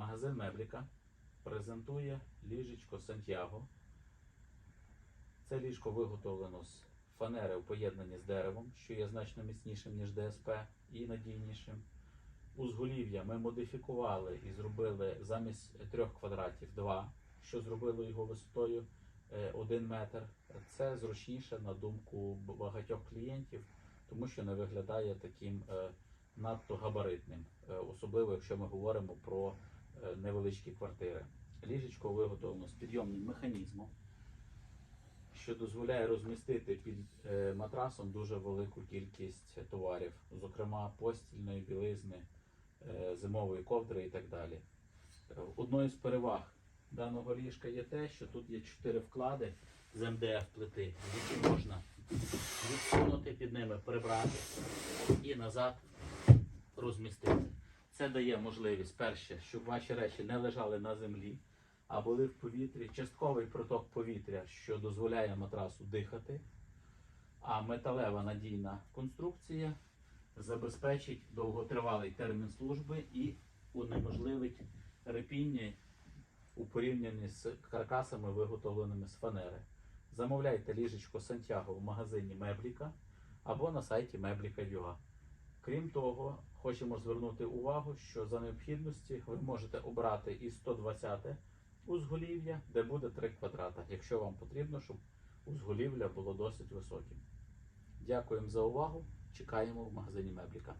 Магазин Мебліка презентує ліжечко Сантьяго. Це ліжко виготовлено з фанери в поєднанні з деревом, що є значно міцнішим, ніж ДСП, і надійнішим. Узголів'я ми модифікували і зробили замість трьох квадратів два, що зробило його висотою е, один метр. Це зручніше на думку багатьох клієнтів, тому що не виглядає таким е, надто габаритним, е, особливо якщо ми говоримо про е, невеличкі квартири. Ліжечко виготовлено з підйомним механізмом, що дозволяє розмістити під е, матрасом дуже велику кількість товарів, зокрема постільної білизни, е, зимової ковдри і так далі. Е, Одною з переваг даного ліжка є те, що тут є чотири вклади з МДФ плити, які можна відсунути під ними, прибрати і назад розмістити. Це дає можливість, перше, щоб ваші речі не лежали на землі, а були в повітрі. Частковий проток повітря, що дозволяє матрасу дихати. А металева надійна конструкція забезпечить довготривалий термін служби і унеможливить репіння у порівнянні з каркасами, виготовленими з фанери. Замовляйте ліжечко Сантьяго в магазині Мебліка або на сайті Мебліка.ua. Крім того, хочемо звернути увагу, що за необхідності ви можете обрати і 120 узголів'я, де буде 3 квадрата, якщо вам потрібно, щоб узголів'я було досить високим. Дякуємо за увагу. Чекаємо в магазині Мебліка.